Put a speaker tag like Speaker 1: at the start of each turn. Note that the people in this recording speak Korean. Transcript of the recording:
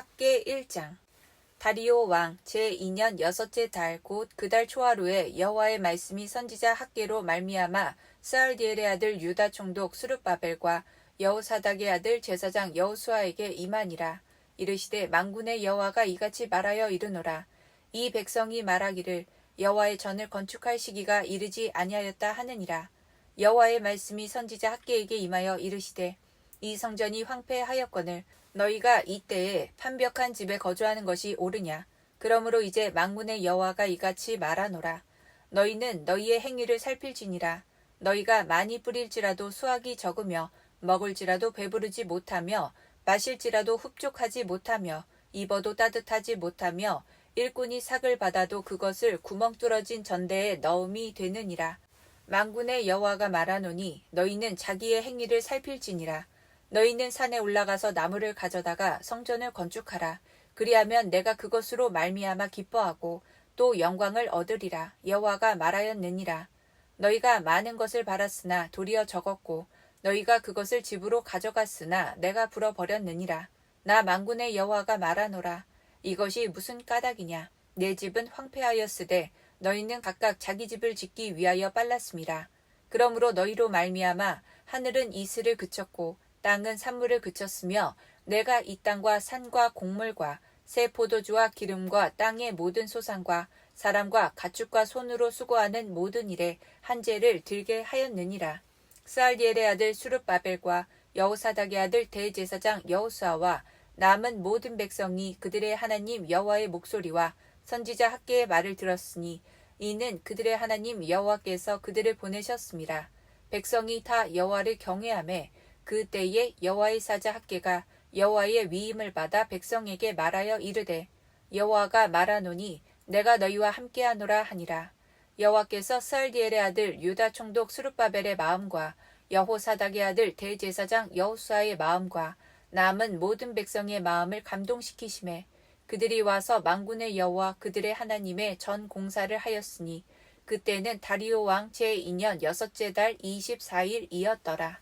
Speaker 1: 학계 1장. 다리오 왕 제2년 여섯째 달 곧 그달 초하루에 여호와의 말씀이 선지자 학계로 말미암아 스알디엘의 아들 유다 총독 수르바벨과 여호사닥의 아들 제사장 여호수아에게 이만이라. 이르시되 만군의 여호와가 이같이 말하여 이르노라. 이 백성이 말하기를 여호와의 전을 건축할 시기가 이르지 아니하였다 하느니라. 여호와의 말씀이 선지자 학계에게 임하여 이르시되 이 성전이 황폐하였거늘 너희가 이때에 판벽한 집에 거주하는 것이 옳으냐? 그러므로 이제 망군의 여호와가 이같이 말하노라. 너희는 너희의 행위를 살필지니라. 너희가 많이 뿌릴지라도 수확이 적으며 먹을지라도 배부르지 못하며 마실지라도 흡족하지 못하며 입어도 따뜻하지 못하며 일꾼이 삭을 받아도 그것을 구멍 뚫어진 전대에 넣음이 되느니라. 망군의 여호와가 말하노니 너희는 자기의 행위를 살필지니라 너희는 산에 올라가서 나무를 가져다가 성전을 건축하라. 그리하면 내가 그것으로 말미암아 기뻐하고 또 영광을 얻으리라. 여호와가 말하였느니라. 너희가 많은 것을 바랐으나 도리어 적었고 너희가 그것을 집으로 가져갔으나 내가 불어버렸느니라. 나 만군의 여호와가 말하노라. 이것이 무슨 까닭이냐? 내 집은 황폐하였으되 너희는 각각 자기 집을 짓기 위하여 빨랐습니다. 그러므로 너희로 말미암아 하늘은 이슬을 그쳤고 땅은 산물을 그쳤으며 내가 이 땅과 산과 곡물과 새 포도주와 기름과 땅의 모든 소산과 사람과 가축과 손으로 수고하는 모든 일에 한죄를 들게 하였느니라. 스알디엘의 아들 수르바벨과 여호사닥의 아들 대제사장 여호수아와 남은 모든 백성이 그들의 하나님 여호와의 목소리와 선지자 학계의 말을 들었으니 이는 그들의 하나님 여호와께서 그들을 보내셨습니다. 백성이 다 여호와를 경외하매 그 때에 여호와의 사자 학계가 여호와의 위임을 받아 백성에게 말하여 이르되 여호와가 말하노니 내가 너희와 함께하노라 하니라 여호와께서 스알디엘의 아들 유다 총독 수르바벨의 마음과 여호사닥의 아들 대제사장 여호수아의 마음과 남은 모든 백성의 마음을 감동시키심에 그들이 와서 망군의 여호와 그들의 하나님의 전 공사를 하였으니 그때는 다리오 왕 제2년 여섯째 달 24일이었더라.